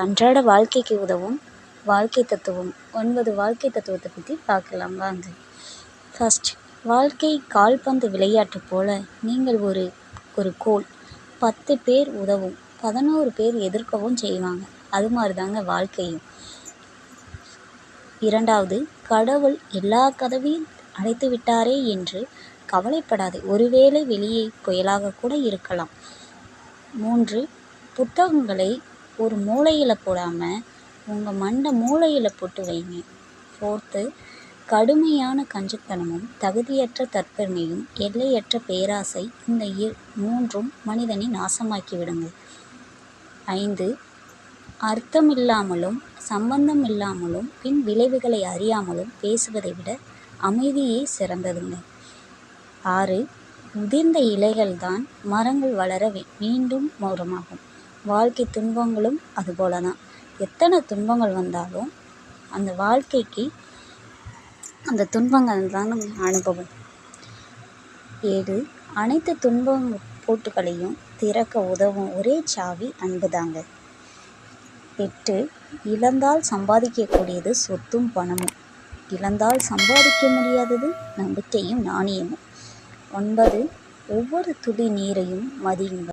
அன்றாட வாழ்க்கைக்கு உதவும் வாழ்க்கை தத்துவம். ஒன்பது வாழ்க்கை தத்துவத்தை பற்றி பார்க்கலாம். வாங்க. ஃபர்ஸ்ட் வாழ்க்கை கால்பந்து விளையாட்டு போல் நீங்கள் ஒரு ஒரு கோல் பத்து பேர் உதவும் பதினோரு பேர் எதிர்க்கவும் செய்வாங்க. அது மாதிரி தாங்க வாழ்க்கையும். இரண்டாவது கடவுள் எல்லா கதவையும் அடைத்து விட்டாரே என்று கவலைப்படாது. ஒருவேளை வெளியே புயலாக கூட இருக்கலாம். மூன்று புத்தகங்களை ஒரு மூலையில் போடாமல் உங்கள் மண்டை மூலையில் போட்டு வைங்க. ஃபோர்த்து கடுமையான கஞ்சத்தனமும் தகுதியற்ற தற்பெருமையும் எல்லையற்ற பேராசை இந்த இ மூன்றும் மனிதனை நாசமாக்கி விடுங்க. ஐந்து அர்த்தமில்லாமலும் சம்பந்தம் இல்லாமலும் பின் விளைவுகளை அறியாமலும் பேசுவதை விட அமைதியே சிறந்ததுங்க. ஆறு உதிர்ந்த இலைகள் தான் மரங்கள் வளர வே மீண்டும் மௌரமாகும். வாழ்க்கை துன்பங்களும் அதுபோல தான் எத்தனை துன்பங்கள் வந்தாலும் அந்த வாழ்க்கைக்கு அந்த துன்பங்கள் தான் அனுபவம். ஏழு அனைத்து துன்ப பூட்டுகளையும் திறக்க உதவும் ஒரே சாவி அன்பு தாங்க எட்டு இழந்தால் சம்பாதிக்கக்கூடியது சொத்தும் பணமும். இழந்தால் சம்பாதிக்க முடியாதது நம்பிக்கையும் நாணயமும். ஒன்பது ஒவ்வொரு துளி நீரையும் மதியுங்கள்.